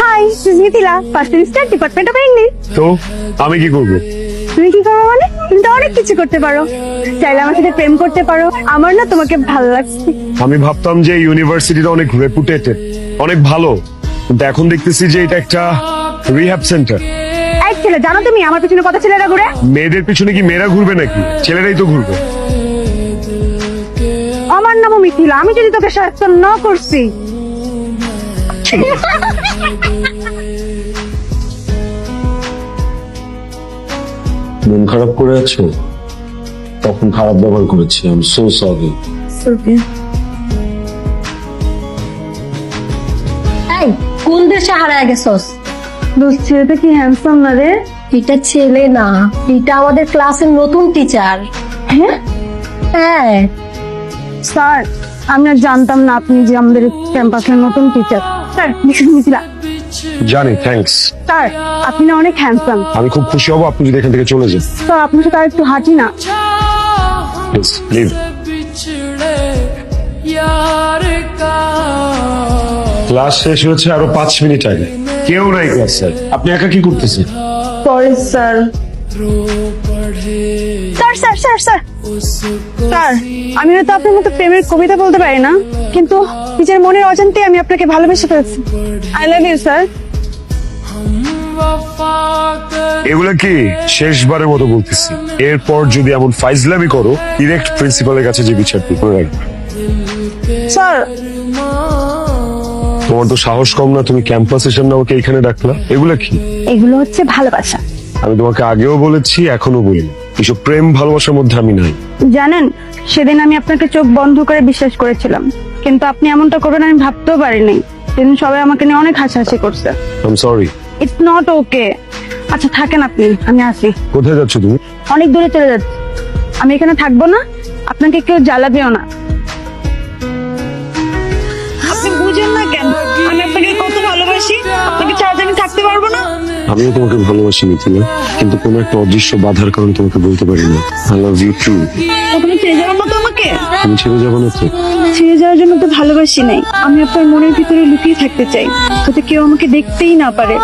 High সুস্মিতিলা first semester department of English তো আমি কি করব? তুমি কি করো মানে? তুমি তো অনেক কিছু করতে পারো। চাইলে আমার সাথে প্রেম করতে পারো। আমার না তোমাকে ভালো লাগছে। আমি ভাবতাম যে ইউনিভার্সিটিটা অনেক রেপুটেটেড অনেক ভালো। কিন্তু এখন দেখতেছি যে এটা একটা রিহ্যাব সেন্টার এক ছেলে জানো তুমি আমার পিছনে কত ছেলেরা ঘুরে? মেয়েদের পিছনে কি মেয়েরা ঘুরবে নাকি? ছেলেরাই তো ঘুরবে। নামও মিথিলা আমি যদি তোকে সাহায্য না করছি। মন খারাপ করে আছো? তখন খারাপ ব্যবহার করেছি আমি সো সরি এই কোন দেশে হারায় গেছস? দোস্ত ছেলেটা কি হ্যান্ডসাম না রে? এটা ছেলে না এটা আমাদের ক্লাসের নতুন টিচার হ্যাঁ? হ্যাঁ। স্যার আমি আর জানতাম না আপনি যে আমাদের ক্যাম্পাসের নতুন টিচার স্যার ভীষণ মিছিলা। জানি থ্যাঙ্কস স্যার আপনি না অনেক হ্যান্ডসাম আমি খুব খুশি হব আপনি যদি এখান থেকে চলে যান। স্যার আপনার সাথে আর একটু হাঁটি না। ক্লাস শেষ হয়েছে আরও পাঁচ মিনিট আগে। কেউ নাই ক্লাস স্যার আপনি একা কি করতেছেন? Sorry sir sir sir sir sir sir আমি হয়তো আপনার মতো প্রেমের কবিতা বলতে পারি না কিন্তু নিজের মনের অজান্তে আমি আপনাকে ভালোবেসে ফেলছি। আই লাভ ইউ স্যার এগুলো কি শেষবারের মতো বলতেছি? এরপর যদি এমন ফাইজলামি করো ডিরেক্ট প্রিন্সিপালের কাছে যে বিচার স্যার তোমার তো সাহস কম না তুমি ক্যাম্পাস এসে আমাকে এখানে ডাকলা। এগুলো কি? এগুলো হচ্ছে ভালোবাসা। আমি তোমাকে আগেও বলেছি এখনও বলি এসব প্রেম ভালোবাসার মধ্যে আমি নাই। জানেন সেদিন আমি আপনাকে চোখ বন্ধ করে বিশ্বাস করেছিলাম। কিন্তু আপনি এমনটা করবেন আমি ভাবতেও পারিনি। সেদিন সবাই আমাকে নিয়ে অনেক হাসাহাসি করছে। I'm sorry it's not okay আচ্ছা থাকেন আপনি আমি আসি। কোথায় যাচ্ছ তুমি? অনেক দূরে চলে যাচ্ছি। আমি এখানে থাকব না। আপনাকে কেউ জ্বালাবেও না। আমিও তোমাকে ভালোবাসি মিথিলা কিন্তু কোনো একটা অদৃশ্য বাধার কারণে তোমাকে বলতে পারি না আই লাভ ইউ টু কখনো ছেড়ে যাবেন না তো আমাকে? তুমি ছেড়ে যাব না তো। ছেড়ে যাওয়ার জন্য তো ভালোবাসি নাই। আমি আপনার মনের ভিতরে লুকিয়ে থাকতে চাই যাতে কেউ আমাকে দেখতেই না পারে।